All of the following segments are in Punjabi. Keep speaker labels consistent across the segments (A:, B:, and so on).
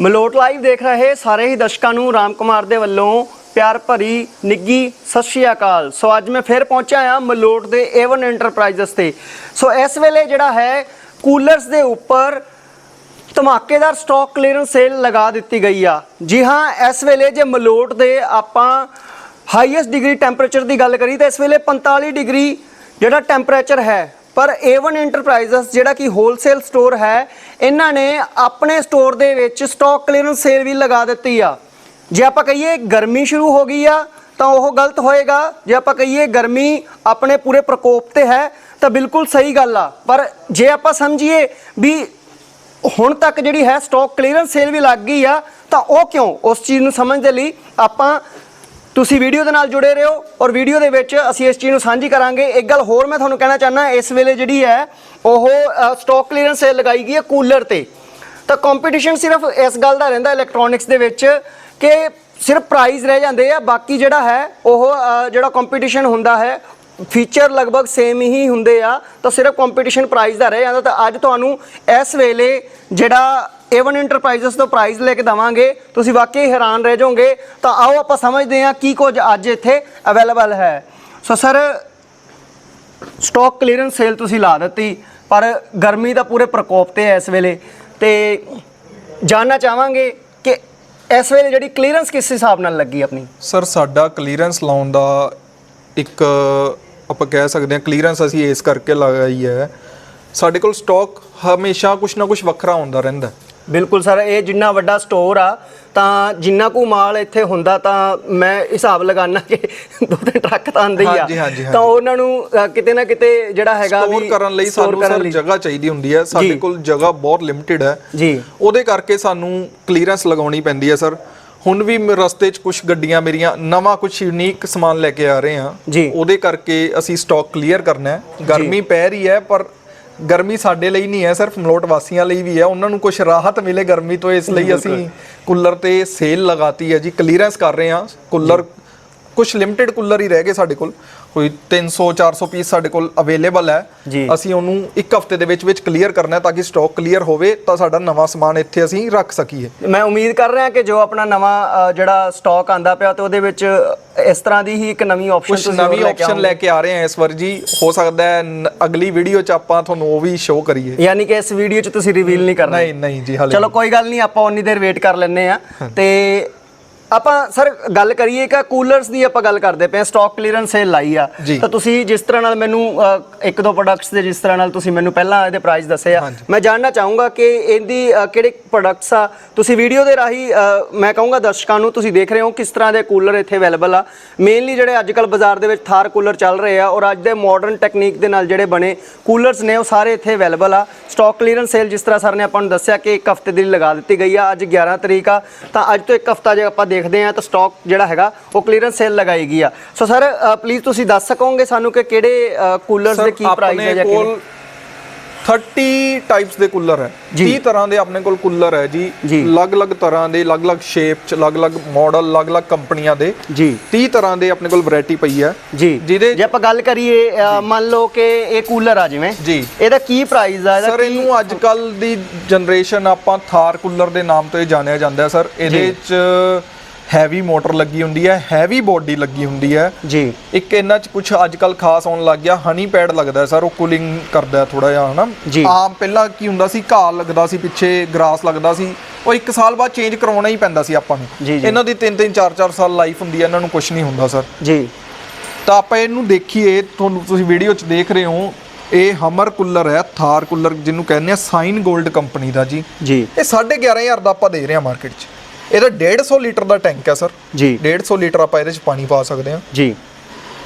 A: ਮਲੋਟ ਲਾਈਵ ਦੇਖ ਰਹੇ ਸਾਰੇ ਹੀ ਦਰਸ਼ਕਾਂ ਨੂੰ ਰਾਮ ਕੁਮਾਰ ਦੇ ਵੱਲੋਂ ਪਿਆਰ ਭਰੀ ਨਿੱਗੀ ਸਤਿ ਸ਼੍ਰੀ ਅਕਾਲ। ਸੋ ਅੱਜ ਮੈਂ ਫਿਰ ਪਹੁੰਚਿਆ ਆ ਮਲੋਟ ਦੇ ਏਵਨ ਐਂਟਰਪ੍ਰਾਈਜ਼ਸ ਤੇ। ਸੋ ਇਸ ਵੇਲੇ ਜਿਹੜਾ ਹੈ, ਕੂਲਰਸ ਦੇ ਉੱਪਰ ਧਮਾਕੇਦਾਰ ਸਟਾਕ ਕਲੀਅਰੈਂਸ ਸੇਲ ਲਗਾ ਦਿੱਤੀ ਗਈ ਆ। ਜੀ ਹਾਂ, ਇਸ ਵੇਲੇ ਜੇ ਮਲੋਟ ਦੇ ਆਪਾਂ ਹਾਈਐਸਟ ਡਿਗਰੀ ਟੈਂਪਰੇਚਰ ਦੀ ਗੱਲ ਕਰੀ ਤਾਂ ਇਸ ਵੇਲੇ 45 ਡਿਗਰੀ ਜਿਹੜਾ ਟੈਂਪਰੇਚਰ ਹੈ ਪਰ A1 ਐਂਟਰਪ੍ਰਾਈਜ਼ਸ ਜਿਹੜਾ ਕਿ ਹੋਲਸੇਲ ਸਟੋਰ ਹੈ, ਇਹਨਾਂ ਨੇ ਆਪਣੇ ਸਟੋਰ ਦੇ ਵਿੱਚ ਸਟਾਕ ਕਲੀਅਰੈਂਸ ਸੇਲ ਵੀ ਲਗਾ ਦਿੱਤੀ ਆ। ਜੇ ਆਪਾਂ ਕਹੀਏ ਗਰਮੀ ਸ਼ੁਰੂ ਹੋ ਗਈ ਆ, ਤਾਂ ਉਹ ਗਲਤ ਹੋਏਗਾ। ਜੇ ਆਪਾਂ ਕਹੀਏ ਗਰਮੀ ਆਪਣੇ ਪੂਰੇ ਪ੍ਰਕੋਪ ਤੇ ਹੈ, ਤਾਂ ਬਿਲਕੁਲ ਸਹੀ ਗੱਲ ਆ। ਪਰ ਜੇ ਆਪਾਂ ਸਮਝੀਏ ਵੀ ਹੁਣ ਤੱਕ ਜਿਹੜੀ ਹੈ ਸਟਾਕ ਕਲੀਅਰੈਂਸ ਸੇਲ ਵੀ ਲੱਗ ਗਈ ਆ, ਤਾਂ ਉਹ ਕਿਉਂ? ਉਸ ਚੀਜ਼ ਨੂੰ ਸਮਝਣ ਦੇ ਲਈ ਆਪਾਂ ਤੁਸੀਂ ਵੀਡੀਓ ਦੇ ਨਾਲ ਜੁੜੇ ਰਹੋ ਔਰ ਵੀਡੀਓ ਦੇ ਵਿੱਚ ਅਸੀਂ ਇਸ ਚੀਜ਼ ਨੂੰ ਸਾਂਝੀ ਕਰਾਂਗੇ। ਇੱਕ ਗੱਲ ਹੋਰ ਮੈਂ ਤੁਹਾਨੂੰ ਕਹਿਣਾ ਚਾਹੁੰਦਾ, ਇਸ ਵੇਲੇ ਜਿਹੜੀ ਹੈ, ਉਹ ਸਟਾਕ ਕਲੀਅਰੈਂਸ ਸੇਲ ਲਗਾਈ ਗਈ ਹੈ ਕੂਲਰ ਤੇ। ਤਾਂ ਕੰਪੀਟੀਸ਼ਨ ਸਿਰਫ ਇਸ ਗੱਲ ਦਾ ਰਹਿੰਦਾ ਇਲੈਕਟ੍ਰੋਨਿਕਸ ਦੇ ਵਿੱਚ ਕਿ ਸਿਰਫ ਪ੍ਰਾਈਸ ਰਹਿ ਜਾਂਦੇ ਆ, ਬਾਕੀ ਜਿਹੜਾ ਹੈ, ਉਹ ਜਿਹੜਾ ਕੰਪੀਟੀਸ਼ਨ ਹੁੰਦਾ ਹੈ ਫੀਚਰ ਲਗਭਗ ਸੇਮ ਹੀ ਹੁੰਦੇ ਆ। ਤਾਂ ਸਿਰਫ ਕੰਪੀਟੀਸ਼ਨ ਪ੍ਰਾਈਸ ਦਾ ਰਹਿ ਜਾਂਦਾ। ਤਾਂ ਅੱਜ ਤੁਹਾਨੂੰ ਇਸ ਵੇਲੇ ਜਿਹੜਾ A1 ਐਂਟਰਪ੍ਰਾਈਜ਼ਸ ਤੋਂ ਪ੍ਰਾਈਜ਼ ਲੈ ਕੇ ਦਵਾਂਗੇ। ਤੁਸੀਂ ਵਾਕਈ ਹੈਰਾਨ ਰਹਿ ਜਾਓਗੇ। ਤਾਂ ਆਓ ਆਪਾਂ ਸਮਝਦੇ ਹਾਂ ਕੀ ਕੁਝ ਅੱਜ ਇੱਥੇ ਅਵੇਲੇਬਲ ਹੈ। So sir stock clearance sale ਤੁਸੀਂ ਲਾ ਦਿੱਤੀ, ਪਰ ਗਰਮੀ ਦਾ ਪੂਰੇ ਪ੍ਰਕੋਪ ਤੇ ਹੈ ਇਸ ਵੇਲੇ। ਤੇ ਜਾਨਣਾ ਚਾਹਾਂਗੇ ਕਿ ਇਸ ਵੇਲੇ ਜਿਹੜੀ ਕਲੀਅਰੈਂਸ ਕਿਸ ਹਿਸਾਬ ਨਾਲ ਲੱਗੀ ਆਪਣੀ?
B: ਸਰ ਸਾਡਾ ਕਲੀਅਰੈਂਸ ਲਾਉਣ ਦਾ ਇੱਕ ਆਪਾਂ ਕਹਿ ਸਕਦੇ ਹਾਂ ਕਲੀਅਰੈਂਸ ਅਸੀਂ ਇਸ ਕਰਕੇ ਲਗਾਈ ਹੈ। ਸਾਡੇ ਕੋਲ ਸਟਾਕ ਹਮੇਸ਼ਾ ਕੁਝ ਨਾ ਕੁਝ ਵੱਖਰਾ ਹੁੰਦਾ ਰਹਿੰਦਾ
A: ਬਿਲਕੁਲ ਸਰ ਇਹ ਜਿੰਨਾ ਵੱਡਾ ਸਟੋਰ ਆ ਤਾਂ ਜਿੰਨਾ ਕੁ ਮਾਲ ਇੱਥੇ ਹੁੰਦਾ ਤਾਂ ਮੈਂ ਹਿਸਾਬ ਲਗਾਨਾ ਕਿ ਦੋ ਤਿੰਨ ਟਰੱਕ ਤਾਂ ਆਉਂਦੇ ਹੀ ਆ। ਤਾਂ ਉਹਨਾਂ ਨੂੰ ਅ, ਕਿਤੇ ਨਾ ਕਿਤੇ ਜਿਹੜਾ ਹੈਗਾ
B: ਸਟੋਰ ਕਰਨ ਲਈ
A: store
B: ਸਾਨੂੰ
A: ਕਰਨ
B: ਸਰ
A: ਲਈ।
B: ਜਗ੍ਹਾ ਚਾਹੀਦੀ ਹੁੰਦੀ ਹੈ। ਸਾਡੇ। ਕੋਲ ਜਗ੍ਹਾ ਬਹੁਤ ਲਿਮਟਿਡ ਹੈ।
A: ਜੀ।
B: ਉਹਦੇ ਕਰਕੇ ਸਾਨੂੰ ਕਲੀਅਰੈਂਸ ਲਗਾਉਣੀ ਪੈਂਦੀ ਹੈ ਸਰ। ਹੁਣ ਵੀ ਮ- ਰਸਤੇ 'ਚ ਕੁਝ ਗੱਡੀਆਂ ਮੇਰੀਆਂ ਨਵਾਂ ਕੁਝ ਯੂਨੀਕ ਸਮਾਨ ਲੈ ਕੇ ਆ ਰਹੇ ਹਾਂ।
A: ਜੀ।
B: ਉਹਦੇ ਕਰਕੇ ਅਸੀਂ ਸਟਾਕ ਕਲੀਅਰ ਕਰਨਾ ਹੈ। ਗਰਮੀ ਪੈ ਰਹੀ ਹੈ ਪਰ ਗਰਮੀ ਸਾਡੇ ਲਈ ਨਹੀਂ ਹੈ ਸਿਰਫ ਮਲੋਟ ਵਾਸੀਆਂ ਲਈ ਵੀ ਹੈ। ਉਹਨਾਂ ਨੂੰ ਕੁਝ ਰਾਹਤ ਮਿਲੇ ਗਰਮੀ ਤੋਂ ਇਸ ਲਈ ਅਸੀਂ ਕੂਲਰ ਤੇ ਸੇਲ ਲਗਾਤੀ ਹੈ ਜੀ। ਕਲੀਅਰੈਂਸ ਕਰ ਰਹੇ ਹਾਂ। ਕੂਲਰ ਕੁਝ ਲਿਮਟਿਡ ਕੂਲਰ ਹੀ ਰਹਿ ਗਏ ਸਾਡੇ ਕੋਲ। ਕੋਈ 300 400 ਪੀਸ ਸਾਡੇ ਕੋਲ ਅਵੇਲੇਬਲ ਹੈ। ਅਸੀਂ ਉਹਨੂੰ ਇੱਕ ਹਫ਼ਤੇ ਦੇ ਵਿੱਚ ਵਿੱਚ ਕਲੀਅਰ ਕਰਨਾ ਹੈ ਤਾਂ ਕਿ ਸਟਾਕ ਕਲੀਅਰ ਹੋਵੇ ਤਾਂ ਸਾਡਾ ਨਵਾਂ ਸਮਾਨ ਇੱਥੇ ਅਸੀਂ ਰੱਖ ਸਕੀਏ।
A: ਮੈਂ ਉਮੀਦ ਕਰ ਰਿਹਾ ਕਿ ਜੋ ਆਪਣਾ ਨਵਾਂ ਜਿਹੜਾ ਸਟਾਕ ਆਂਦਾ ਪਿਆ ਤੇ ਉਹਦੇ ਵਿੱਚ ਇਸ ਤਰ੍ਹਾਂ ਦੀ ਹੀ ਇੱਕ ਨਵੀਂ ਆਪਸ਼ਨ
B: ਕੁਝ ਨਵੀਂ ਆਪਸ਼ਨ ਲੈ ਕੇ ਆ ਰਹੇ ਹਾਂ ਇਸ ਵਾਰ ਜੀ। ਹੋ ਸਕਦਾ ਹੈ ਅਗਲੀ ਵੀਡੀਓ 'ਚ ਆਪਾਂ ਤੁਹਾਨੂੰ ਉਹ ਵੀ ਸ਼ੋਅ ਕਰੀਏ।
A: ਯਾਨੀ ਕਿ ਇਸ ਵੀਡੀਓ 'ਚ ਤੁਸੀਂ ਰਿਵੀਲ ਨਹੀਂ ਕਰਨਾ।
B: ਨਹੀਂ ਨਹੀਂ ਜੀ ਹਾਲੇ
A: ਚਲੋ ਕੋਈ ਗੱਲ ਨਹੀਂ ਆਪਾਂ ਉਨੀ ਦੇਰ ਵੇਟ ਕਰ ਲੈਂਦੇ ਆ ਤੇ ਆਪਾਂ ਸਰ ਗੱਲ ਕਰੀਏ ਕਿ ਕੂਲਰਸ ਦੀ ਆਪਾਂ ਗੱਲ ਕਰਦੇ ਪਏ ਸਟਾਕ ਕਲੀਅਰੈਂਸ ਸੇਲ ਲਾਈ ਆ। ਤਾਂ ਤੁਸੀਂ ਜਿਸ ਤਰ੍ਹਾਂ ਨਾਲ ਮੈਨੂੰ ਇੱਕ ਦੋ ਪ੍ਰੋਡਕਟਸ ਦੇ ਜਿਸ ਤਰ੍ਹਾਂ ਨਾਲ ਤੁਸੀਂ ਮੈਨੂੰ ਪਹਿਲਾਂ ਇਹਦੇ ਪ੍ਰਾਈਸ ਦੱਸੇ ਆ। ਮੈਂ ਜਾਣਨਾ ਚਾਹੂੰਗਾ ਕਿ ਇਹਦੀ ਕਿਹੜੇ ਪ੍ਰੋਡਕਟਸ ਆ। ਤੁਸੀਂ ਵੀਡੀਓ ਦੇ ਰਾਹੀਂ ਮੈਂ ਕਹੂੰਗਾ ਦਰਸ਼ਕਾਂ ਨੂੰ ਤੁਸੀਂ ਦੇਖ ਰਹੇ ਹੋ ਕਿਸ ਤਰ੍ਹਾਂ ਦੇ ਕੂਲਰ ਇੱਥੇ ਅਵੇਲੇਬਲ ਆ। ਮੇਨਲੀ ਜਿਹੜੇ ਅੱਜ ਕੱਲ ਬਾਜ਼ਾਰ ਦੇ ਵਿੱਚ ਥਾਰ ਕੂਲਰ ਚੱਲ ਰਹੇ ਆ ਔਰ ਅੱਜ ਦੇ ਮਾਡਰਨ ਟੈਕਨੀਕ ਦੇ ਨਾਲ ਜਿਹੜੇ ਬਣੇ ਕੂਲਰਸ ਨੇ ਉਹ ਸਾਰੇ ਇੱਥੇ ਅਵੇਲੇਬਲ ਆ। ਸਟਾਕ ਕਲੀਅਰੈਂਸ ਸੇਲ ਜਿਸ ਤਰ੍ਹਾਂ ਸਰ ਨੇ ਆਪਾਂ ਨੂੰ ਦੱਸਿਆ ਕਿ ਇੱਕ ਹਫ਼ਤੇ ਦੀ ਲਗਾ ਦਿੱਤੀ ਗਈ ਆ ਅੱਜ 11 ਤਰੀਕ ਆ। ਤਾਂ ਅੱਜ ਤੋਂ ਇੱਕ ਹਫਤਾ ਜੇ ਆਪਾਂ ਦੇਖਦੇ ਆ ਤਾਂ ਸਟਾਕ ਜਿਹੜਾ ਹੈਗਾ ਉਹ ਕਲੀਅਰੈਂਸ ਸੇਲ ਲਗਾਈ ਗਈ ਆ ਸੋ ਸਰ ਪਲੀਜ਼ ਤੁਸੀਂ ਦੱਸ ਸਕੋਗੇ ਸਾਨੂੰ ਕਿ ਕਿਹੜੇ ਕੂਲਰਸ ਦੇ ਕੀ ਪ੍ਰਾਈਸ ਹੈ ਜਾਂ ਕਿਵੇਂ?
B: 30 ਟਾਈਪਸ ਦੇ ਕੂਲਰ ਹੈ।
A: ਜੀ।
B: 30 ਤਰ੍ਹਾਂ ਦੇ ਆਪਣੇ ਕੋਲ ਕੂਲਰ ਹੈ ਜੀ। ਅਲੱਗ-ਅਲੱਗ ਤਰ੍ਹਾਂ ਦੇ ਅਲੱਗ-ਅਲੱਗ ਸ਼ੇਪ 'ਚ ਅਲੱਗ-ਅਲੱਗ ਮਾਡਲ ਅਲੱਗ-ਅਲੱਗ ਕੰਪਨੀਆਂ ਦੇ।
A: ਜੀ।
B: 30 ਤਰ੍ਹਾਂ ਦੇ ਆਪਣੇ ਕੋਲ ਵੈਰਾਈਟੀ ਪਈ ਹੈ।
A: ਜੀ।
B: ਜਿਹਦੇ
A: ਜੇ ਆਪਾਂ ਗੱਲ ਕਰੀਏ ਮੰਨ ਲਓ ਕਿ ਇਹ ਕੂਲਰ ਆ ਜਿਵੇਂ
B: ਜੀ।
A: ਇਹਦਾ ਕੀ ਪ੍ਰਾਈਸ ਆ? ਇਹਦਾ
B: ਸਰ ਇਹਨੂੰ ਅੱਜ ਕੱਲ ਦੀ ਜਨਰੇਸ਼ਨ ਆਪਾਂ ਥਾਰ ਕੂਲਰ ਦੇ ਨਾਮ ਤੋਂ ਹੀ ਜਾਣਿਆ ਜਾਂਦਾ ਹੈ ਸਰ ਇਹਦੇ 'ਚ ਹੈਵੀ ਮੋਟਰ ਲੱਗੀ ਹੁੰਦੀ ਹੈ ਹੈਵੀ ਬੋਡੀ ਲੱਗੀ ਹੁੰਦੀ ਹੈ।
A: ਜੀ।
B: ਇੱਕ ਇਹਨਾਂ 'ਚ ਕੁਝ ਅੱਜ ਕੱਲ ਖਾਸ ਆਉਣ ਲੱਗ ਗਿਆ ਹਨੀ ਪੈਡ ਲੱਗਦਾ ਸਰ ਉਹ ਕੂਲਿੰਗ ਕਰਦਾ ਥੋੜਾ ਜਿਹਾ ਹਨਾ?
A: ਜੀ।
B: ਆਮ ਪਹਿਲਾਂ ਕੀ ਹੁੰਦਾ ਸੀ ਘਾਹ ਲੱਗਦਾ ਸੀ ਪਿੱਛੇ ਗਰਾਸ ਲੱਗਦਾ ਸੀ ਉਹ ਇੱਕ ਸਾਲ ਬਾਅਦ ਚੇਂਜ ਕਰਵਾਉਣਾ ਹੀ ਪੈਂਦਾ ਸੀ ਆਪਾਂ ਨੂੰ।
A: ਜੀ, ਜੀ।
B: ਇਹਨਾਂ ਦੀ 3-3 4-4 ਸਾਲ ਲਾਈਫ ਹੁੰਦੀ ਹੈ ਇਹਨਾਂ ਨੂੰ ਕੁਝ ਨਹੀਂ ਹੁੰਦਾ ਸਰ।
A: ਜੀ।
B: ਤਾਂ ਆਪਾਂ ਇਹਨੂੰ ਦੇਖੀਏ ਤੁਹਾਨੂੰ ਤੁਸੀਂ ਵੀਡੀਓ 'ਚ ਦੇਖ ਰਹੇ ਹੋ ਇਹ ਹਮਰ ਕੂਲਰ ਹੈ ਥਾਰ ਕੂਲਰ ਜਿਹਨੂੰ ਕਹਿੰਦੇ ਆ ਸਾਈਨ 골ਡ ਕੰਪਨੀ ਦਾ ਜੀ।
A: ਜੀ।
B: ਇਹ 11500 ਦਾ ਆਪਾਂ ਦੇ ਰਹੇ ਹਾਂ ਮਾਰਕੀਟ 'ਚ। ਇਹਦਾ 150 ਲੀਟਰ ਦਾ ਟੈਂਕ ਹੈ ਸਰ।
A: ਜੀ।
B: 150 ਲੀਟਰ ਆਪਾਂ ਇਹਦੇ 'ਚ ਪਾਣੀ ਪਾ ਸਕਦੇ ਹਾਂ।
A: ਜੀ।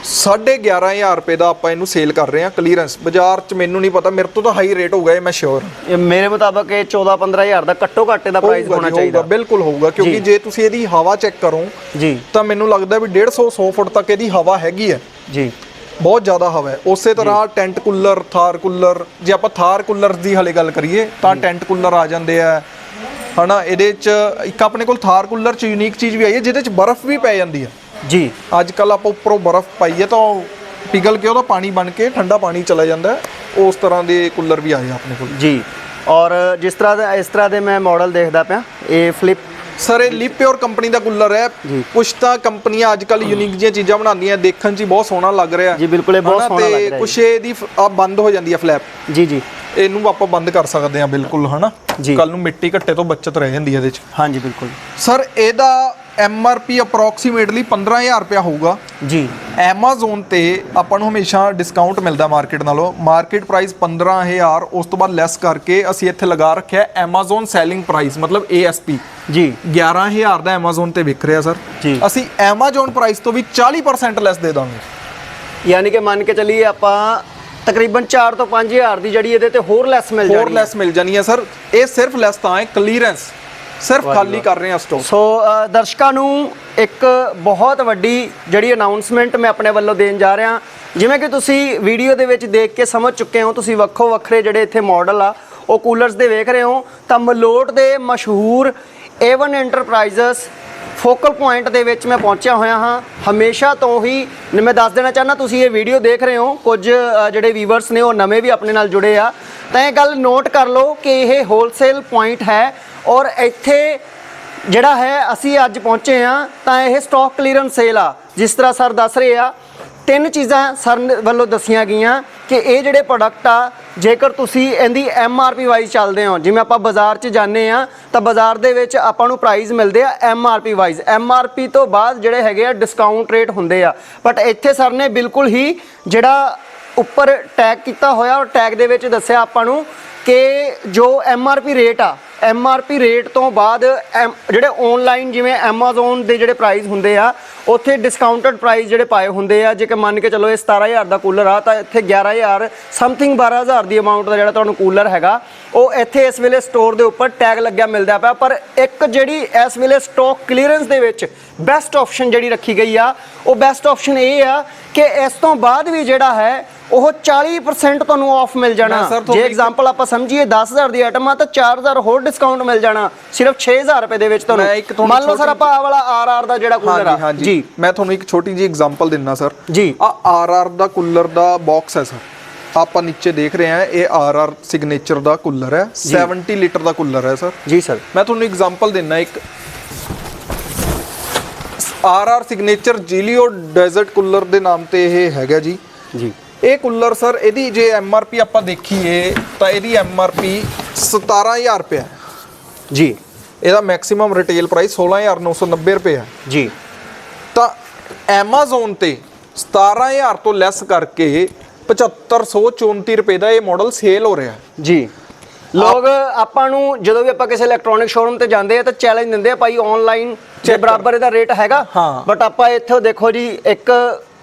B: 11500 ਰੁਪਏ ਦਾ ਆਪਾਂ ਇਹਨੂੰ ਸੇਲ ਕਰ ਰਹੇ ਹਾਂ ਕਲੀਅਰੈਂਸ। ਬਾਜ਼ਾਰ 'ਚ ਮੈਨੂੰ ਨਹੀਂ ਪਤਾ ਮੇਰੇ ਤੋਂ ਤਾਂ ਹਾਈ ਰੇਟ ਹੋਊਗਾ ਇਹ ਮੈਂ ਸ਼ੋਰ
A: ਇਹ ਮੇਰੇ ਮੁਤਾਬਕ ਇਹ 14 15000 ਦਾ ਘੱਟੋ ਘੱਟ ਇਹਦਾ ਪ੍ਰਾਈਸ ਹੋਣਾ ਚਾਹੀਦਾ।
B: ਬਿਲਕੁਲ ਹੋਊਗਾ ਕਿਉਂਕਿ
A: ਜੀ।
B: ਜੇ ਤੁਸੀਂ ਇਹਦੀ ਹਵਾ ਚੈੱਕ ਕਰੋ
A: ਜੀ।
B: ਤਾਂ ਮੈਨੂੰ ਲੱਗਦਾ ਵੀ 150 100 ਫੁੱਟ ਤੱਕ ਇਹਦੀ ਹਵਾ ਹੈਗੀ ਹੈ।
A: ਜੀ।
B: ਬਹੁਤ ਜ਼ਿਆਦਾ ਹਵਾ ਹੈ। ਉਸੇ ਤਰ੍ਹਾਂ ਟੈਂਟ ਕੂਲਰ ਥਾਰ ਕੂਲਰ ਜੇ ਆਪਾਂ ਥਾਰ ਕੂਲਰ ਦੀ ਹਲੇ ਗੱਲ ਕਰੀਏ ਤਾਂ ਟੈਂਟ ਕੂਲਰ ਆ ਜਾਂਦੇ ਆ। ਹਨਾ ਇਹਦੇ ਚ ਇੱਕ ਆਪਣੇ ਕੋਲ ਥਾਰ ਕੂਲਰ ਚ ਯੂਨੀਕ ਚੀਜ਼ ਵੀ ਆਈ ਹੈ ਜਿਹਦੇ ਚ ਬਰਫ਼ ਵੀ ਪੈ ਜਾਂਦੀ ਹੈ।
A: ਜੀ।
B: ਅੱਜ ਕੱਲ ਆਪਾਂ ਉੱਪਰੋਂ ਬਰਫ਼ ਪਾਈਏ ਤਾਂ ਪਿਘਲ ਕੇ ਉਹਦਾ ਪਾਣੀ ਬਣ ਕੇ ਠੰਡਾ ਪਾਣੀ ਚਲਾ ਜਾਂਦਾ ਉਸ ਤਰ੍ਹਾਂ ਦੇ ਕੂਲਰ ਵੀ ਆਏ ਆਪਣੇ ਕੋਲ।
A: ਜੀ। ਔਰ ਜਿਸ ਤਰ੍ਹਾਂ ਦਾ ਇਸ ਤਰ੍ਹਾਂ ਦੇ ਮੈਂ ਮਾਡਲ ਦੇਖਦਾ ਪਿਆ ਇਹ ਫਲਿੱਪ
B: ਸਰ ਇਹ ਲਿਪਿਓਰ ਕੰਪਨੀ ਦਾ ਕੂਲਰ ਹੈ। ਕੁਝ ਤਾਂ ਕੰਪਨੀਆਂ ਅੱਜ ਕੱਲ ਯੂਨੀਕ ਜਿਹੀਆਂ ਚੀਜ਼ਾਂ ਬਣਾਉਂਦੀਆਂ ਦੇਖਣ 'ਚ ਬਹੁਤ ਸੋਹਣਾ ਲੱਗ ਰਿਹਾ।
A: ਜੀ, ਬਿਲਕੁਲ ਇਹ ਬਹੁਤ ਸੋਹਣਾ
B: ਤੇ
A: ਲੱਗ ਰਿਹਾ
B: ਕੁਛ ਇਹਦੀ ਆ ਬੰਦ ਹੋ ਜਾਂਦੀ ਹੈ ਫਲੈਪ
A: ਜੀ ਜੀ।
B: ਇਹਨੂੰ ਆਪਾਂ ਬੰਦ ਕਰ ਸਕਦੇ ਹਾਂ ਬਿਲਕੁਲ ਹਨਾ। ਕੱਲ ਨੂੰ ਮਿੱਟੀ ਘੱਟੇ ਤੋਂ ਬਚਤ ਰਹਿ ਜਾਂਦੀ ਹੈ ਇਹਦੇ 'ਚ।
A: ਹਾਂਜੀ ਬਿਲਕੁਲ।
B: ਸਰ ਇਹਦਾ ਐਮਆਰਪੀ ਅਪਰੋਕਸੀਮੇਟਲੀ 15000 ਰੁਪਇਆ ਹੋਊਗਾ।
A: ਜੀ।
B: Amazon ਤੇ ਆਪਾਂ ਨੂੰ ਹਮੇਸ਼ਾ ਡਿਸਕਾਊਂਟ ਮਿਲਦਾ ਮਾਰਕੀਟ ਨਾਲੋਂ। ਮਾਰਕੀਟ ਪ੍ਰਾਈਸ 15000 ਉਸ ਤੋਂ ਬਾਅਦ ਲੈਸ ਕਰਕੇ ਅਸੀਂ ਇੱਥੇ ਲਗਾ ਰੱਖਿਆ Amazon ਸੈਲਿੰਗ ਪ੍ਰਾਈਸ ਮਤਲਬ ASP
A: ਜੀ।
B: 11000 ਦਾ Amazon ਤੇ ਵਿਕ ਰਿਹਾ ਸਰ
A: ਜੀ।
B: ਅਸੀਂ Amazon ਪ੍ਰਾਈਸ ਤੋਂ ਵੀ 40% ਲੈਸ ਦੇ ਦਾਂਗੇ।
A: ਯਾਨੀ ਕਿ ਮੰਨ ਕੇ ਚੱਲੀਏ ਆਪਾਂ ਤਕਰੀਬਨ 4 ਤੋਂ 5000 ਦੀ ਜਿਹੜੀ ਇਹਦੇ ਤੇ ਹੋਰ ਲੈਸ ਮਿਲ
B: ਹੋਰ
A: ਜਾਣੀ ਹੈ।
B: ਲੈਸ ਮਿਲ ਜਾਣੀ ਹੈ ਸਰ। ਇਹ ਸਿਰਫ ਲੈਸ ਤਾਂ ਹੈ ਕਲੀਅਰੈਂਸ ਸਿਰਫ ਖਾਲੀ ਕਰ ਰਹੇ ਹਾਂ ਸਟਾਕ
A: ਸੋ ਦਰਸ਼ਕਾਂ ਨੂੰ ਇੱਕ ਬਹੁਤ ਵੱਡੀ ਜਿਹੜੀ ਅਨਾਉਂਸਮੈਂਟ ਮੈਂ ਆਪਣੇ ਵੱਲੋਂ ਦੇਣ ਜਾ ਰਿਹਾ। ਜਿਵੇਂ ਕਿ ਤੁਸੀਂ ਵੀਡੀਓ ਦੇ ਵਿੱਚ ਦੇਖ ਕੇ ਸਮਝ ਚੁੱਕੇ ਹੋ ਤੁਸੀਂ ਵੱਖੋ ਵੱਖਰੇ ਜਿਹੜੇ ਇੱਥੇ ਮਾਡਲ ਆ ਉਹ ਕੂਲਰਸ ਦੇ ਵੇਖ ਰਹੇ ਹੋ। ਤਾਂ ਮਲੋਟ ਦੇ ਮਸ਼ਹੂਰ A1 ਐਂਟਰਪ੍ਰਾਈਜ਼ਸ ਫੋਕਲ ਪੁਆਇੰਟ ਦੇ ਵਿੱਚ ਮੈਂ ਪਹੁੰਚਿਆ ਹੋਇਆ ਹਾਂ। ਹਮੇਸ਼ਾ ਤੋਂ ਹੀ ਮੈਂ ਦੱਸ ਦੇਣਾ ਚਾਹੁੰਦਾ, ਤੁਸੀਂ ਇਹ ਵੀਡੀਓ ਦੇਖ ਰਹੇ ਹੋ। ਕੁਝ ਜਿਹੜੇ ਵੀਵਰਸ ਨੇ ਉਹ ਨਵੇਂ ਵੀ ਆਪਣੇ ਨਾਲ ਜੁੜੇ ਆ। ਤਾਂ ਇਹ ਗੱਲ ਨੋਟ ਕਰ ਲਓ ਕਿ ਇਹ ਹੋਲਸੇਲ ਪੁਆਇੰਟ ਹੈ ਔਰ ਇੱਥੇ ਜਿਹੜਾ ਹੈ, ਅਸੀਂ ਅੱਜ ਪਹੁੰਚੇ ਆ ਤਾਂ ਇਹ ਸਟਾਕ ਕਲੀਅਰੈਂਸ ਸੇਲ ਆ। ਜਿਸ ਤਰ੍ਹਾਂ ਸਰ ਦੱਸ ਰਹੇ ਆ ਤਿੰਨ ਚੀਜ਼ਾਂ ਸਰ ਵੱਲੋਂ ਦੱਸੀਆਂ ਗਈਆਂ ਕਿ ਇਹ ਜਿਹੜੇ ਪ੍ਰੋਡਕਟ ਆ, ਜੇਕਰ ਤੁਸੀਂ ਇਹਦੀ ਐਮ ਆਰ ਪੀ ਵਾਈਜ਼ ਚੱਲਦੇ ਹੋ, ਜਿਵੇਂ ਆਪਾਂ ਬਾਜ਼ਾਰ 'ਚ ਜਾਂਦੇ ਆ ਤਾਂ ਬਾਜ਼ਾਰ ਦੇ ਵਿੱਚ ਆਪਾਂ ਨੂੰ ਪ੍ਰਾਈਸ ਮਿਲਦੇ ਆ M R P wise M R P ਤੋਂ ਬਾਅਦ ਜਿਹੜੇ ਹੈਗੇ ਆ ਡਿਸਕਾਊਂਟ ਰੇਟ ਹੁੰਦੇ ਆ। ਬਟ ਇੱਥੇ ਸਰ ਨੇ ਬਿਲਕੁਲ ਹੀ ਜਿਹੜਾ ਉੱਪਰ ਟੈਗ ਕੀਤਾ ਹੋਇਆ, ਔਰ ਟੈਗ ਦੇ ਵਿੱਚ ਦੱਸਿਆ ਆਪਾਂ ਨੂੰ ਕਿ ਜੋ ਐਮ ਆਰ ਪੀ ਰੇਟ ਆ ਐਮ ਆਰ ਪੀ ਰੇਟ ਤੋਂ ਬਾਅਦ ਐਮ- ਜਿਹੜੇ ਆਨਲਾਈਨ ਜਿਵੇਂ Amazon ਦੇ ਜਿਹੜੇ ਪ੍ਰਾਈਸ ਹੁੰਦੇ ਆ, ਉੱਥੇ ਡਿਸਕਾਊਂਟਡ ਪ੍ਰਾਈਸ ਜਿਹੜੇ ਪਾਏ ਹੁੰਦੇ ਆ। ਜੇ ਮੰਨ ਕੇ ਚਲੋ ਇਹ 17000 ਦਾ ਕੂਲਰ ਆ, ਤਾਂ ਇੱਥੇ 11000 ਸਮਥਿੰਗ 12000 ਦੀ ਅਮਾਉਂਟ ਦਾ ਜਿਹੜਾ ਤੁਹਾਨੂੰ ਕੂਲਰ ਹੈਗਾ, ਉਹ ਇੱਥੇ ਇਸ ਵੇਲੇ ਸਟੋਰ ਦੇ ਉੱਪਰ ਟੈਗ ਲੱਗਿਆ ਮਿਲਦਾ ਪਿਆ। ਪਰ ਇੱਕ ਜਿਹੜੀ ਇਸ ਵੇਲੇ ਸਟਾਕ ਕਲੀਅਰੈਂਸ ਦੇ ਵਿੱਚ ਬੈਸਟ ਆਪਸ਼ਨ ਜਿਹੜੀ ਰੱਖੀ ਗਈ ਆ, ਉਹ ਬੈਸਟ ਆਪਸ਼ਨ ਇਹ ਆ ਕਿ ਇਸ ਤੋਂ ਬਾਅਦ ਵੀ ਜਿਹੜਾ ਹੈ ਉਹ 40% ਤੁਹਾਨੂੰ ਆਫ ਮਿਲ ਜਾਣਾ। ਜੇ ਐਗਜ਼ਾਮਪਲ ਆਪਾਂ ਸਮਝੀਏ 10000 ਦੀ ਆਈਟਮ ਆ ਤਾਂ 4000 ਹੋਰ ਡਿਸਕਾਊਂਟ ਮਿਲ ਜਾਣਾ। ਸਿਰਫ 6000 ਰੁਪਏ ਦੇ ਵਿੱਚ ਤੁਹਾਨੂੰ। ਮੰਨ ਲਓ ਸਰ ਆਪਾਂ ਆਹ ਵਾਲਾ ਆਰਆਰ ਦਾ ਜਿਹੜਾ ਕੂਲਰ ਆ।
B: ਹਾਂਜੀ ਮੈਂ ਤੁਹਾਨੂੰ ਇੱਕ ਛੋਟੀ ਜੀ ਐਗਜ਼ਾਮਪਲ ਦਿੰਨਾ ਸਰ।
A: ਜੀ।
B: ਆ ਆਰਆਰ ਦਾ ਕੂਲਰ ਦਾ ਬਾਕਸ ਹੈ ਸਰ। ਆਪਾਂ ਨੀਚੇ ਦੇਖ ਰਹੇ ਹਾਂ ਇਹ ਆਰਆਰ ਸਿਗਨੇਚਰ ਦਾ ਕੂਲਰ ਹੈ। 70 ਲੀਟਰ ਦਾ ਕੂਲਰ ਹੈ ਸਰ।
A: ਜੀ ਸਰ।
B: ਮੈਂ ਤੁਹਾਨੂੰ ਐਗਜ਼ਾਮਪਲ ਦਿੰਨਾ ਇੱਕ ਆਰਆਰ ਸਿਗਨੇਚਰ ਜੀਲੀਓ ਡੈਜ਼ਰਟ ਕੂਲਰ ਦੇ ਨਾਮ ਤੇ ਇਹ ਹੈਗਾ ਜੀ।
A: ਜੀ।
B: ਇਹ ਕੂਲਰ ਸਰ ਇਹਦੀ ਜੇ ਐਮਆਰਪੀ ਆਪਾਂ ਦੇਖੀਏ ਤਾਂ ਇਹਦੀ ਐਮਆਰਪੀ 17000 ਰੁਪਏ ਹੈ।
A: ਜੀ।
B: ਇਹਦਾ ਮੈਕਸਿਮਮ ਰਿਟੇਲ ਪ੍ਰਾਈਸ 16990 ਰੁਪਏ ਹੈ।
A: ਜੀ।
B: ਤਾਂ Amazon ਤੇ 17000 ਤੋਂ ਲੈਸ ਕਰਕੇ 7534 ਰੁਪਏ ਦਾ ਇਹ ਮਾਡਲ ਸੇਲ ਹੋ ਰਿਹਾ ਹੈ।
A: ਜੀ। ਲੋਕ ਆਪਾਂ ਨੂੰ ਜਦੋਂ ਵੀ ਆਪਾਂ ਕਿਸੇ ਇਲੈਕਟ੍ਰੋਨਿਕ ਸ਼ੋਰੂਮ ਤੇ ਜਾਂਦੇ ਆ ਤਾਂ ਚੈਲੰਜ ਦਿੰਦੇ ਆ ਭਾਈ ਆਨਲਾਈਨ ਦੇ ਬਰਾਬਰ ਇਹਦਾ ਰੇਟ ਹੈਗਾ।
B: ਹਾਂ।
A: ਬਟ ਆਪਾਂ ਇੱਥੋਂ ਦੇਖੋ ਜੀ ਇੱਕ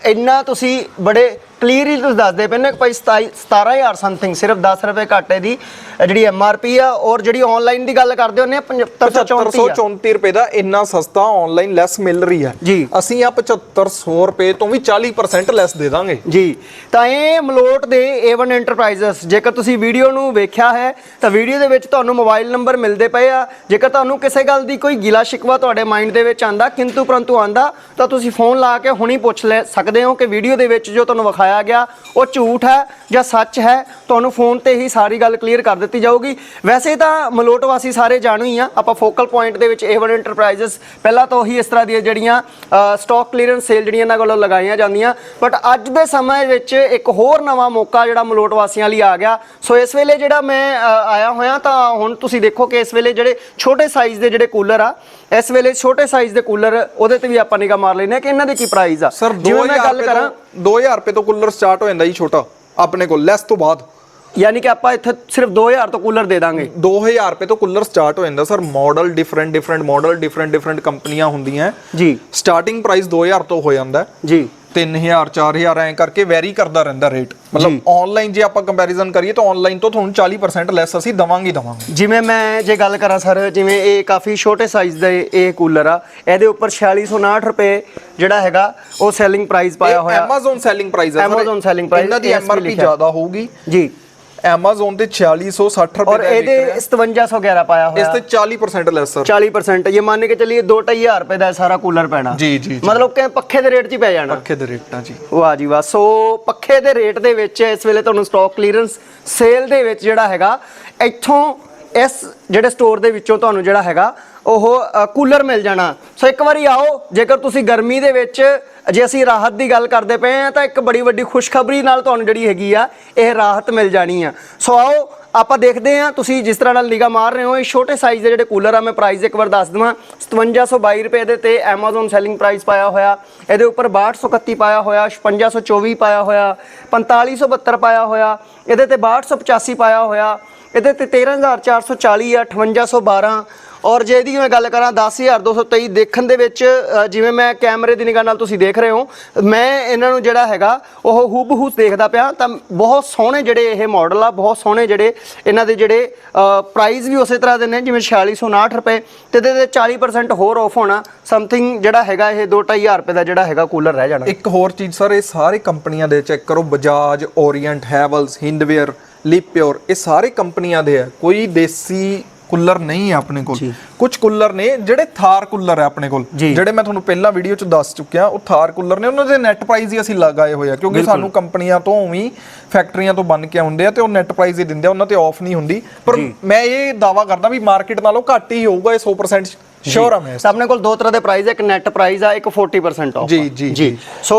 A: ਇੰਨਾ ਤੁਸੀਂ ਬੜੇ ਕਲੀਅਰਲੀ ਤੁਸੀਂ ਦੱਸਦੇ ਪਏ ਨੇ ਕਿ ਭਾਈ 27 17000 ਸਮਥਿੰਗ ਸਿਰਫ 10 ਰੁਪਏ ਘਾਟੇ ਦੀ ਜਿਹੜੀ ਐਮ ਆਰ ਪੀ ਆ ਔਰ ਜਿਹੜੀ ਆਨਲਾਈਨ ਦੀ ਗੱਲ ਕਰਦੇ 7534 ਆ
B: 7534 ਰੁਪਏ ਦਾ ਇੰਨਾ ਸਸਤਾ ਆਨਲਾਈਨ ਲੈਸ ਮਿਲ ਰਹੀ ਹੈ
A: ਜੀ।
B: ਅਸੀਂ ਆ 7500 ਰੁਪਏ ਤੋਂ ਵੀ 40% ਲੈਸ ਦੇ ਦਾਂਗੇ।
A: ਜੀ। ਤਾਂ ਇਹ ਮਲੋਟ ਦੇ A1 ਐਂਟਰਪ੍ਰਾਈਜ਼ਸ ਜੇਕਰ ਤੁਸੀਂ ਵੀਡੀਓ ਨੂੰ ਵੇਖਿਆ ਹੈ ਤਾਂ ਵੀਡੀਓ ਦੇ ਵਿੱਚ ਤੁਹਾਨੂੰ ਮੋਬਾਈਲ ਨੰਬਰ ਮਿਲਦੇ ਪਏ ਆ। ਜੇਕਰ ਤੁਹਾਨੂੰ ਕਿਸੇ ਗੱਲ ਦੀ ਕੋਈ ਗਿਲਾ ਸ਼ਿਕਵਾ ਤੁਹਾਡੇ ਮਾਈਂਡ ਦੇ ਵਿੱਚ ਆਂਦਾ ਕਿੰਤੂ ਪਰੰਤੂ ਆਂਦਾ ਤਾਂ ਤੁਸੀਂ ਫੋਨ ਲਾ ਕੇ ਹੁਣੀ ਪੁੱਛ ਲੈ ਸਕਦੇ ਹੋ ਕਿ ਵੀਡੀਓ ਦੇ ਵਿੱਚ ਜੋ ਤੁਹਾਨੂੰ ਵਿਖਾਇਆ ਗਿਆ ਉਹ ਝੂਠ ਹੈ ਜਾਂ ਸੱਚ ਹੈ ਤੁਹਾਨੂੰ ਫੋਨ ਤੇ ਹੀ ਸਾਰੀ ਗੱਲ ਕਲੀਅਰ ਕਰ ਦਿੱਤੀ ਜਾਊਗੀ। ਵੈਸੇ ਤਾਂ ਮਲੋਟ ਵਾਸੀ ਸਾਰੇ ਜਾਣੂ ਹੀ ਆ ਆਪਾਂ ਫੋਕਲ ਪੁਆਇੰਟ ਦੇ ਵਿੱਚ A1 ਐਂਟਰਪ੍ਰਾਈਜ਼ਸ ਪਹਿਲਾਂ ਤੋਂ ਹੀ ਇਸ ਤਰ੍ਹਾਂ ਦੀਆਂ ਜਿਹੜੀਆਂ ਸਟਾਕ ਕਲੀਅਰੈਂਸ ਸੇਲ ਜਿਹੜੀਆਂ ਇਹਨਾਂ ਵੱਲੋਂ ਲਗਾਈਆਂ ਜਾਂਦੀਆਂ ਬਟ ਅੱਜ ਦੇ ਸਮੇਂ ਵਿੱਚ ਇੱਕ ਹੋਰ ਨਵਾਂ ਮੌਕਾ ਜਿਹੜਾ ਮਲੋਟ ਵਾਸੀਆਂ ਲਈ ਆ ਗਿਆ। ਸੋ ਇਸ ਵੇਲੇ ਜਿਹੜਾ ਮੈਂ ਆਇਆ ਹੋਇਆ ਤਾਂ ਹੁਣ ਤੁਸੀਂ ਦੇਖੋ ਕਿ ਇਸ ਵੇਲੇ ਜਿਹੜੇ ਛੋਟੇ ਸਾਈਜ਼ ਦੇ ਜਿਹੜੇ ਕੂਲਰ ਆ ਇਸ ਵੇਲੇ ਛੋਟੇ ਸਾਈਜ਼ ਦੇ ਕੂਲਰ ਉਹਦੇ ਤੇ ਵੀ ਆਪਾਂ ਨਿਗਾਹ ਮਾਰ ਲੈਨੇ ਕਿ ਇਹਨਾਂ ਦੇ ਕੀ ਪ੍ਰਾਈਸ ਆ। ਜਿਵੇਂ ਮੈਂ
B: 2000
A: ਗੱਲ ਕਰਾਂ
B: 2000 ਰੁਪਏ ਤੋਂ ਕੂਲਰ ਸਟਾਰਟ ਹੋ ਜਾਂਦਾ ਜੀ ਛੋਟਾ ਆਪਣੇ ਕੋਲ ਲੈਸ ਤੋਂ ਬਾਅਦ।
A: ਯਾਨੀ ਕਿ ਆਪਾਂ ਇੱਥੇ ਸਿਰਫ 2000 ਤੋਂ ਕੂਲਰ ਦੇ ਦਾਂਗੇ।
B: 2000 ਰੁਪਏ ਤੋਂ ਕੂਲਰ ਸਟਾਰਟ ਹੋ ਜਾਂਦਾ sir model different different model different different ਕੰਪਨੀਆਂ ਹੁੰਦੀਆਂ।
A: ਜੀ।
B: ਸਟਾਰਟਿੰਗ ਪ੍ਰਾਈਸ 2000 ਤੋਂ ਹੋ ਜਾਂਦਾ।
A: ਜੀ।
B: 3000 4000 ਐ ਕਰਕੇ ਵੈਰੀ ਕਰਦਾ ਰਹਿੰਦਾ ਰੇਟ ਮਤਲਬ ਆਨਲਾਈਨ ਜੇ ਆਪਾਂ ਕੰਪੈਰੀਜ਼ਨ ਕਰੀਏ ਤਾਂ ਆਨਲਾਈਨ ਤੋਂ ਤੁਹਾਨੂੰ 40% ਲੈਸ ਅਸੀਂ ਦਵਾਂਗੇ ਦਵਾਂਗੇ।
A: ਜਿਵੇਂ ਮੈਂ ਜੇ ਗੱਲ ਕਰਾਂ ਸਰ ਜਿਵੇਂ ਇਹ ਕਾਫੀ ਛੋਟੇ ਸਾਈਜ਼ ਦਾ ਇਹ ਕੂਲਰ ਆ ਇਹਦੇ ਉੱਪਰ 4659 ਰੁਪਏ ਜਿਹੜਾ ਹੈਗਾ ਉਹ ਸੈਲਿੰਗ ਪ੍ਰਾਈਸ ਪਾਇਆ ਹੋਇਆ।
B: Amazon ਸੈਲਿੰਗ ਪ੍ਰਾਈਸ ਹੈ
A: Amazon selling price,
B: ਇਹਨਾਂ ਦੀ
A: ਲਿਖਿਆ।
B: ਜ਼ਿਆਦਾ ਹੋਊਗੀ।
A: ਜੀ।
B: Amazon ਤੇ 4660 ਰੁਪਏ
A: ਔਰ
B: ਦਾ ਵਿਕ
A: ਇਹਦੇ
B: ਰਿਹਾ
A: 5711 ਪਾਇਆ
B: ਇਸ
A: ਹੋਇਆ
B: ਤੇ 40% ਲੈਸ ਸਰ
A: 40% ਇਹ ਮੰਨ ਕੇ ਚੱਲੀਏ 2-2500 ਰੁਪਏ ਦਾ ਇਹ ਸਾਰਾ ਕੂਲਰ ਪੈਣਾ
B: ਜੀ, ਜੀ, ਜੀ।
A: ਮਤਲਬ ਕਿ ਪੱਖੇ ਦੇ ਰੇਟ 'ਚ ਹੀ ਪੈ ਜਾਣਾ।
B: ਪੱਖੇ ਦੇ ਰੇਟਾਂ ਜੀ
A: ਵਾਹ ਜੀ ਵਾਹ ਸੋ ਪੱਖੇ ਦੇ ਰੇਟ ਦੇ ਵਿੱਚ ਇਸ ਵੇਲੇ ਤੁਹਾਨੂੰ ਸਟਾਕ ਕਲੀਅਰੈਂਸ ਸੇਲ ਦੇ ਵਿੱਚ ਜਿਹੜਾ ਹੈਗਾ ਇੱਥੋਂ ਇਸ ਜਿਹੜੇ ਸਟੋਰ ਦੇ ਵਿੱਚੋਂ ਤੁਹਾਨੂੰ ਜਿਹੜਾ ਹੈਗਾ ਉਹ ਕੂਲਰ ਮਿਲ ਜਾਣਾ। ਸੋ ਇੱਕ ਵਾਰੀ ਆਓ, ਜੇਕਰ ਤੁਸੀਂ ਗਰਮੀ ਦੇ ਵਿੱਚ, ਜੇ ਅਸੀਂ ਰਾਹਤ ਦੀ ਗੱਲ ਕਰਦੇ ਪਏ ਆ ਤਾਂ ਇੱਕ ਬੜੀ ਵੱਡੀ ਖੁਸ਼ਖਬਰੀ ਨਾਲ ਤੁਹਾਨੂੰ ਜਿਹੜੀ ਹੈਗੀ ਆ, ਇਹ ਰਾਹਤ ਮਿਲ ਜਾਣੀ ਆ। ਸੋ ਆਓ, ਆਪਾਂ ਦੇਖਦੇ ਆ ਤੁਸੀਂ ਜਿਸ ਤਰ੍ਹਾਂ ਨਾਲ ਨਿਗਾ ਮਾਰ ਰਹੇ ਹੋ, ਇਹ ਛੋਟੇ ਸਾਈਜ਼ ਦੇ ਜਿਹੜੇ ਕੂਲਰ ਆ, ਮੈਂ ਪ੍ਰਾਈਸ ਇੱਕ ਵਾਰ ਦੱਸ ਦਵਾਂ। 5722 ਰੁਪਏ ਦੇ ਤੇ Amazon ਸੈਲਿੰਗ ਪ੍ਰਾਈਸ ਪਾਇਆ ਹੋਇਆ। ਇਹਦੇ ਉੱਪਰ 6231 ਪਾਇਆ ਹੋਇਆ 5624 ਪਾਇਆ ਹੋਇਆ 4572 ਪਾਇਆ ਹੋਇਆ। ਇਹਦੇ ਤੇ 6285 ਪਾਇਆ ਹੋਇਆ। ਇਹਦੇ ਤੇ 13440 ਆ 5812 ਔਰ ਜੇ ਇਹਦੀ ਮੈਂ ਗੱਲ ਕਰਾਂ 10223 ਦੇਖਣ ਦੇ ਵਿੱਚ ਜਿਵੇਂ ਮੈਂ ਕੈਮਰੇ ਦੀ ਨਿਗਾਹ ਨਾਲ ਤੁਸੀਂ ਦੇਖ ਰਹੇ ਹੋ, ਮੈਂ ਇਹਨਾਂ ਨੂੰ ਜਿਹੜਾ ਹੈਗਾ, ਉਹ ਹੂਬਹੂ ਦੇਖਦਾ ਪਿਆ, ਤਾਂ ਬਹੁਤ ਸੋਹਣੇ ਜਿਹੜੇ ਇਹ ਮਾਡਲ ਆ, ਬਹੁਤ ਸੋਹਣੇ ਜਿਹੜੇ ਇਹਨਾਂ ਦੇ ਜਿਹੜੇ ਪ੍ਰਾਈਸ ਵੀ ਉਸੇ ਤਰ੍ਹਾਂ ਦੇ ਨੇ, ਜਿਵੇਂ 4659 ਰੁਪਏ, ਤੇ ਇਹਦੇ ਤੇ 40% ਹੋਰ ਆਫ ਹੋਣਾ ਸਮਥਿੰਗ ਜਿਹੜਾ ਹੈਗਾ ਇਹ 2-2500 ਰੁਪਏ ਦਾ ਜਿਹੜਾ ਹੈਗਾ ਕੂਲਰ ਰਹਿ ਜਾਣਾ।
B: ਇੱਕ ਹੋਰ ਚੀਜ਼ ਸਰ ਇਹ ਸਾਰੇ ਕੰਪਨੀਆਂ ਦੇ ਚੈੱਕ ਕਰੋ Bajaj Orient Havells Hindware Livpure ਇਹ ਸਾਰੇ ਕੰਪਨੀਆਂ ਦੇ ਆ, ਕੋਈ ਦੇਸੀ ਕੂਲਰ ਨਹੀਂ ਹੈ ਆਪਣੇ ਕੋਲ। ਕੁਝ ਕੂਲਰ ਨੇ ਜਿਹੜੇ ਥਾਰ ਕੂਲਰ ਹੈ ਆਪਣੇ ਕੋਲ। ਜਿਹੜੇ ਮੈਂ ਤੁਹਾਨੂੰ ਪਹਿਲਾਂ ਵੀਡੀਓ ਚ ਦੱਸ ਚੁੱਕਿਆ ਉਹ ਥਾਰ ਕੂਲਰ ਨੇ। ਉਹਨਾਂ ਦੇ ਨੈਟ ਪ੍ਰਾਈਸ ਹੀ ਅਸੀਂ ਲਗਾਏ ਹੋਏ ਆ ਕਿਉਂਕਿ ਸਾਨੂੰ ਕੰਪਨੀਆਂ ਤੋਂ ਵੀ ਫੈਕਟਰੀਆਂ ਤੋਂ ਬਣ ਕੇ ਆਉਂਦੇ ਆ ਤੇ ਉਹ ਨੈਟ ਪ੍ਰਾਈਸ ਹੀ ਦਿੰਦੇ ਆ ਉਹਨਾਂ ਤੇ ਆਫ ਨਹੀਂ ਹੁੰਦੀ। ਪਰ ਮੈਂ ਇਹ ਦਾਵਾ ਕਰਦਾ ਵੀ ਮਾਰਕੀਟ ਨਾਲੋਂ ਘੱਟ ਹੀ ਹੋਊਗਾ ਇਹ 100% ਸ਼ੋਰ ਆ ਮੈਂ
A: ਤਾਂ ਆਪਣੇ ਕੋਲ ਦੋ ਤਰ੍ਹਾਂ ਦੇ ਪ੍ਰਾਈਸ ਹੈ ਇੱਕ ਨੈਟ ਪ੍ਰਾਈਸ ਆ ਇੱਕ 40% ਆਫ
B: ਜੀ, ਜੀ,
A: ਜੀ। ਸੋ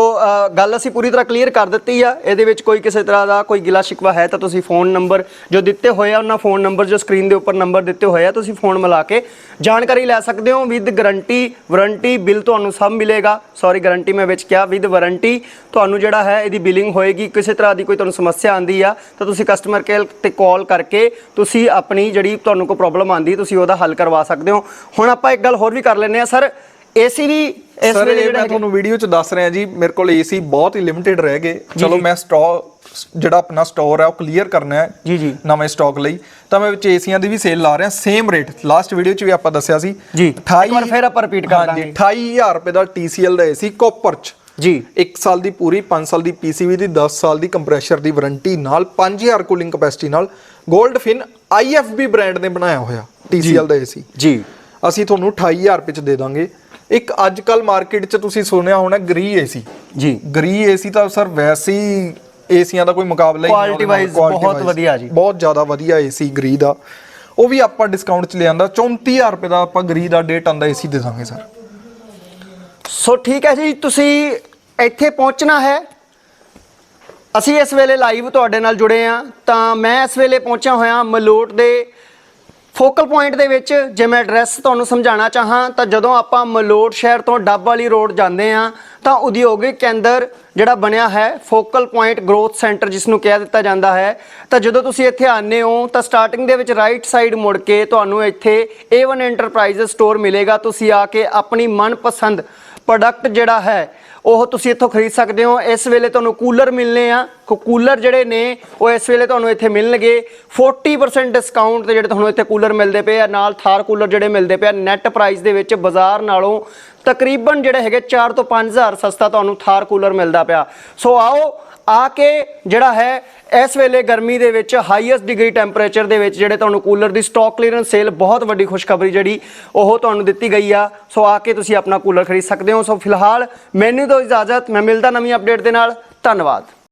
A: ਗੱਲ ਅਸੀਂ ਪੂਰੀ ਤਰ੍ਹਾਂ ਕਲੀਅਰ ਕਰ ਦਿੱਤੀ ਆ। ਇਹਦੇ ਵਿੱਚ ਕੋਈ ਕਿਸੇ ਤਰ੍ਹਾਂ ਦਾ ਕੋਈ ਗਿਲਾ ਸ਼ਿਕਵਾ ਹੈ ਤਾਂ ਤੁਸੀਂ ਫੋਨ ਨੰਬਰ ਜੋ ਦਿੱਤੇ ਹੋਏ ਆ ਉਹਨਾਂ ਫੋਨ ਨੰਬਰ ਜੋ ਸਕਰੀਨ ਦੇ ਉੱਪਰ ਨੰਬਰ ਦਿੱਤੇ ਹੋਏ ਆ ਤੁਸੀਂ ਫੋਨ ਮਿਲਾ ਕੇ ਜਾਣਕਾਰੀ ਲੈ ਸਕਦੇ ਹੋ ਵਿਦ ਗਾਰੰਟੀ ਵਾਰੰਟੀ ਬਿੱਲ ਤੁਹਾਨੂੰ ਸਭ ਮਿਲੇਗਾ। ਸੌਰੀ ਗਾਰੰਟੀ ਮੈਂ ਵਿੱਚ ਕਿਹਾ ਵਿਦ ਵਾਰੰਟੀ ਤੁਹਾਨੂੰ ਜਿਹੜਾ ਹੈ ਇਹਦੀ ਬਿਲਿੰਗ ਹੋਏਗੀ। ਕਿਸੇ ਤਰ੍ਹਾਂ ਦੀ ਕੋਈ ਤੁਹਾਨੂੰ ਸਮੱਸਿਆ ਆਂਦੀ ਆ ਤਾਂ ਤੁਸੀਂ ਕਸਟਮਰ ਕੇਅਰ ਤੇ ਕਾਲ ਕਰਕੇ ਤੁਸੀਂ ਆਪਣੀ ਜਿਹੜੀ ਤੁਹਾਨੂੰ ਕੋਈ ਪ੍ਰੋਬਲਮ ਆਂਦੀ ਤੁਸੀਂ ਉਹਦਾ ਹੱਲ ਕਰਵਾ ਸਕਦੇ ਹੋ। ਹੁਣ ਆਪਾਂ ਇੱਕ ਗੱਲ ਹੋਰ ਵੀ ਕਰ ਲੈਂਦੇ ਆ ਸਰ ਏਸੀ ਵੀ ਇਸ ਵੇਲੇ ਜਿਹੜਾ
B: ਮੈਂ ਤੁਹਾਨੂੰ ਵੀਡੀਓ ਚ ਦੱਸ ਰਿਹਾ ਜੀ ਮੇਰੇ ਕੋਲ ਏਸੀ ਬਹੁਤ ਹੀ ਲਿਮਿਟਿਡ ਰਹਿ ਗਏ। ਚਲੋ ਮੈਂ ਸਟਾਕ ਜਿਹੜਾ ਆਪਣਾ ਸਟੋਰ ਹੈ ਉਹ ਕਲੀਅਰ ਕਰਨਾ ਹੈ
A: ਜੀ, ਜੀ।
B: ਨਵੇਂ ਸਟਾਕ ਲਈ। ਤਾਂ ਮੈਂ ਵਿੱਚ ਏਸੀਆਂ ਦੀ ਵੀ ਸੇਲ ਲਾ ਰਿਹਾ ਸੇਮ ਰੇਟ ਲਾਸਟ ਵੀਡੀਓ ਚ ਵੀ ਆਪਾਂ ਦੱਸਿਆ ਸੀ।
A: ਜੀ। ਇੱਕ ਵਾਰ ਫਿਰ ਆਪਾਂ repeat ਕਰ ਦਾਂਗੇ।
B: 28000 ਰੁਪਏ ਦਾ TCL ਦਾ ਏਸੀ ਕਾਪਰ ਚ।
A: ਜੀ।
B: 1 ਸਾਲ ਦੀ ਪੂਰੀ 5 ਸਾਲ ਦੀ PCV ਦੀ 10 ਸਾਲ ਦੀ ਕੰਪਰੈਸ਼ਰ ਦੀ ਵਾਰੰਟੀ ਨਾਲ 5000 ਕੂਲਿੰਗ ਕਪੈਸਿਟੀ ਨਾਲ 골ਡ ਫਿਨ IFB ਬ੍ਰਾਂਡ ਨੇ ਬਣਾਇਆ ਹੋਇਆ TCL ਦਾ ਏਸੀ।
A: ਜੀ।
B: ਅਸੀਂ ਤੁਹਾਨੂੰ 28000 ਰੁਪਏ ਚ ਦੇ ਦਾਂਗੇ। ਇੱਕ ਅੱਜ ਕੱਲ ਮਾਰਕੀਟ ਚ ਤੁਸੀਂ ਸੁਣਿਆ ਹੋਣਾ ਗਰੀ ਏਸੀ
A: ਜੀ।
B: ਗਰੀ ਏਸੀ ਤਾਂ ਸਰ ਵੈਸੇ ਹੀ ਏਸੀਆਂ ਦਾ ਕੋਈ ਮੁਕਾਬਲਾ ਹੀ ਨਹੀਂ
A: wise
B: quality
A: ਬਹੁਤ। ਵਧੀਆ ਜੀ।
B: ਬਹੁਤ ਜ਼ਿਆਦਾ ਵਧੀਆ ਏਸੀ ਗਰੀ ਦਾ। ਉਹ ਵੀ ਆਪਾਂ ਡਿਸਕਾਊਂਟ ਚ ਲਿਆਂਦਾ 34000 ਰੁਪਏ ਦਾ ਆਪਾਂ ਗਰੀ ਦਾ ਡੇਟ ਆਂਦਾ ਏਸੀ ਦੇ ਦਾਂਗੇ ਸਰ।
A: ਸੋ ਠੀਕ ਹੈ ਜੀ ਤੁਸੀਂ ਇੱਥੇ ਪਹੁੰਚਣਾ ਹੈ। ਅਸੀਂ ਇਸ ਵੇਲੇ ਲਾਈਵ ਤੁਹਾਡੇ ਨਾਲ ਜੁੜੇ ਆ ਤਾਂ ਮੈਂ ਇਸ ਵੇਲੇ ਪਹੁੰਚਿਆ ਹੋਇਆ ਮਲੋਟ ਦੇ ਫੋਕਲ ਪੁਆਇੰਟ ਦੇ ਵਿੱਚ ਜੇ ਮੈਂ ਐਡਰੈਸ ਤੁਹਾਨੂੰ ਸਮਝਾਉਣਾ ਚਾਹਾਂ, ਤਾਂ ਜਦੋਂ ਆਪਾਂ ਮਲੋਟ ਸ਼ਹਿਰ ਤੋਂ ਡੱਬ ਵਾਲੀ ਰੋਡ ਜਾਂਦੇ ਆ ਤਾਂ ਉਦਯੋਗਿਕ ਕੇਂਦਰ ਜਿਹੜਾ ਬਣਿਆ ਹੈ ਫੋਕਲ ਪੁਆਇੰਟ ਗਰੋਥ ਸੈਂਟਰ ਜਿਸ ਨੂੰ ਕਹਿ ਦਿੱਤਾ ਜਾਂਦਾ ਹੈ, ਤਾਂ ਜਦੋਂ ਤੁਸੀਂ ਇੱਥੇ ਆਨੇ ਹੋ, ਤਾਂ ਸਟਾਰਟਿੰਗ ਦੇ ਵਿੱਚ ਰਾਈਟ ਸਾਈਡ ਮੁੜ ਕੇ ਤੁਹਾਨੂੰ ਇੱਥੇ A1 ਐਂਟਰਪ੍ਰਾਈਜ਼ ਸਟੋਰ ਮਿਲੇਗਾ। ਤੁਸੀਂ ਆ ਕੇ ਆਪਣੀ ਮਨਪਸੰਦ ਪ੍ਰੋਡਕਟ ਜਿਹੜਾ ਹੈ ਉਹ ਤੁਸੀਂ ਇੱਥੋਂ ਖਰੀਦ ਸਕਦੇ ਹੋ। ਇਸ ਵੇਲੇ ਤੁਹਾਨੂੰ ਕੂਲਰ ਮਿਲਨੇ ਆ। ਕੂ- ਕੂਲਰ ਜਿਹੜੇ ਨੇ, ਉਹ ਇਸ ਵੇਲੇ ਤੁਹਾਨੂੰ ਇੱਥੇ ਮਿਲਣਗੇ। 40% ਡਿਸਕਾਊਂਟ ਤੇ ਜਿਹੜੇ ਤੁਹਾਨੂੰ ਇੱਥੇ ਕੂਲਰ ਮਿਲਦੇ ਪਏ ਆ, ਨਾਲ ਥਾਰ ਕੂਲਰ ਜਿਹੜੇ ਮਿਲਦੇ ਪਏ ਆ ਨੈਟ ਪ੍ਰਾਈਸ ਦੇ ਵਿੱਚ ਬਾਜ਼ਾਰ ਨਾਲੋਂ ਤਕਰੀਬਨ ਜਿਹੜੇ ਹੈਗੇ 4 ਤੋਂ 5000 ਸਸਤਾ ਤੁਹਾਨੂੰ ਥਾਰ ਕੂਲਰ ਮਿਲਦਾ ਪਿਆ। ਸੋ ਆਓ ਆ ਕੇ ਜਿਹੜਾ ਹੈ, ਇਸ ਵੇਲੇ ਗਰਮੀ ਦੇ ਵਿੱਚ ਹਾਈਐਸਟ ਡਿਗਰੀ ਟੈਂਪਰੇਚਰ ਦੇ ਵਿੱਚ ਜਿਹੜੇ ਤੁਹਾਨੂੰ ਕੂਲਰ ਦੀ ਸਟਾਕ ਕਲੀਅਰੈਂਸ ਸੇਲ ਬਹੁਤ ਵੱਡੀ ਖੁਸ਼ਖਬਰੀ ਜਿਹੜੀ ਉਹ ਤੁਹਾਨੂੰ ਦਿੱਤੀ ਗਈ ਆ। ਸੋ ਆ ਕੇ ਤੁਸੀਂ ਆਪਣਾ ਕੂਲਰ ਖਰੀਦ ਸਕਦੇ ਹੋ। ਸੋ ਫਿਲਹਾਲ ਮੈਨੂੰ ਦਿਓ ਇਜਾਜ਼ਤ, ਮੈਂ ਮਿਲਦਾ ਨਵੀਂ ਅਪਡੇਟ ਦੇ ਨਾਲ। ਧੰਨਵਾਦ।